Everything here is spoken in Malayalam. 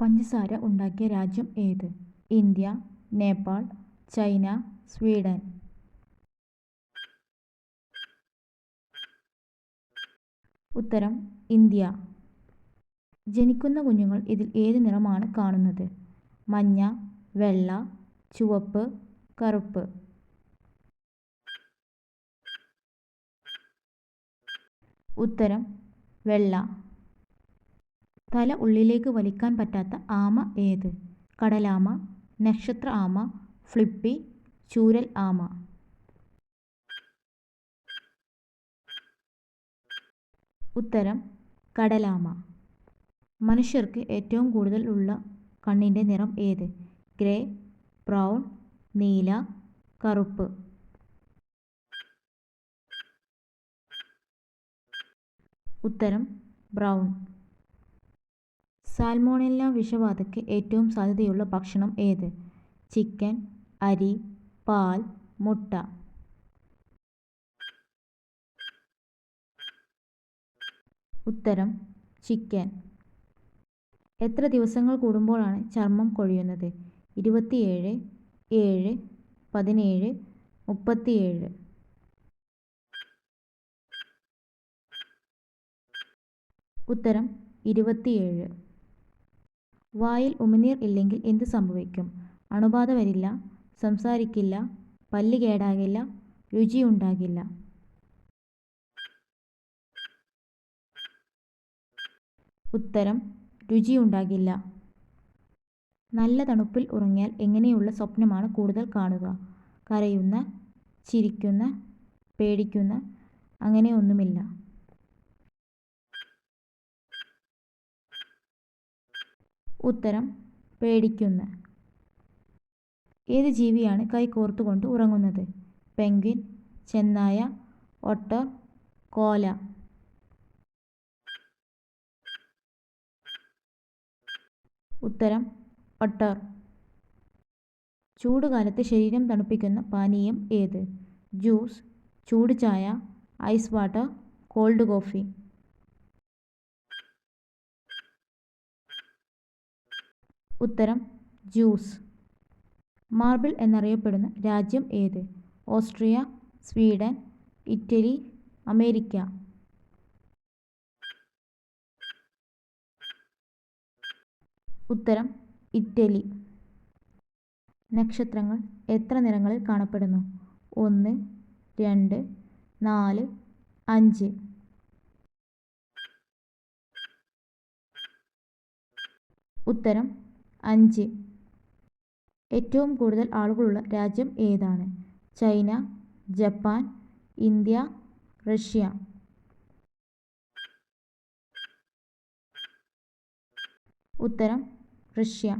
പഞ്ചസാര ഉണ്ടാക്കിയ രാജ്യം ഏത്? India Nepal China Sweden. ഉത്തരം ഇന്ത്യ. ജനിക്കുന്ന കുഞ്ഞുങ്ങൾ ഇതിൽ ഏത് നിറമാണ് കാണുന്നത്? മഞ്ഞ വെള്ള ചുവപ്പ് കറുപ്പ്. ഉത്തരം വെള്ള. തല ഉള്ളിലേക്ക് വലിക്കാൻ പറ്റാത്ത ആമ ഏത്? കടലാമ നക്ഷത്ര ആമ ഫ്ലിപ്പി ചൂരൽ ആമ. ഉത്തരം കടലാമ. മനുഷ്യർക്ക് ഏറ്റവും കൂടുതൽ ഉള്ള കണ്ണിന്റെ നിറം ഏത്? ഗ്രേ ബ്രൗൺ നീല കറുപ്പ്. ഉത്തരം ബ്രൗൺ. സാൽമോണെല്ല വിഷബാധയ്ക്ക് ഏറ്റവും സാധ്യതയുള്ള ഭക്ഷണം ഏത്? ചിക്കൻ അരി പാൽ മുട്ട. ഉത്തരം ചിക്കൻ. എത്ര ദിവസങ്ങൾ കൂടുമ്പോഴാണ് ചർമ്മം കൊഴിയുന്നത്? ഇരുപത്തിയേഴ് ഏഴ് പതിനേഴ് മുപ്പത്തിയേഴ്. ഉത്തരം ഇരുപത്തിയേഴ്. വായിൽ ഉമിനീർ ഇല്ലെങ്കിൽ എന്ത് സംഭവിക്കും? അണുബാധ വരില്ല സംസാരിക്കില്ല പല്ല് കേടാകില്ല രുചി ഉണ്ടാകില്ല ഉത്തരം രുചി ഉണ്ടാകില്ല നല്ല തണുപ്പിൽ ഉറങ്ങിയാൽ എങ്ങനെയുള്ള സ്വപ്നമാണ് കൂടുതൽ കാണുക? കരയുന്ന ചിരിക്കുന്ന പേടിക്കുന്ന അങ്ങനെ ഒന്നുമില്ല ഉത്തരം പേടിക്കുന്ന. ഏത് ജീവിയാണ് കൈ കോർത്തുകൊണ്ട് ഉറങ്ങുന്നത്? പെൻഗ്വിൻ ചെന്നായ ഒട്ടർ കോല. ഉത്തരം ഒട്ടർ. ചൂടുകാലത്ത് ശരീരം തണുപ്പിക്കുന്ന പാനീയം ഏത്? ജ്യൂസ് ചൂട് ചായ ഐസ് വാട്ടർ കോൾഡ് കോഫി. ഉത്തരം ജ്യൂസ്. മാർബിൾ എന്നറിയപ്പെടുന്ന രാജ്യം ഏത്? Austria Sweden Italy America. ഉത്തരം ഇറ്റലി. നക്ഷത്രങ്ങൾ എത്ര നിറങ്ങളിൽ കാണപ്പെടുന്നു? ഒന്ന് രണ്ട് നാല് അഞ്ച്. ഉത്തരം അഞ്ച്. ഏറ്റവും കൂടുതൽ ആളുകളുള്ള രാജ്യം ഏതാണ്? China Japan India Russia. ഉത്തരം റഷ്യ.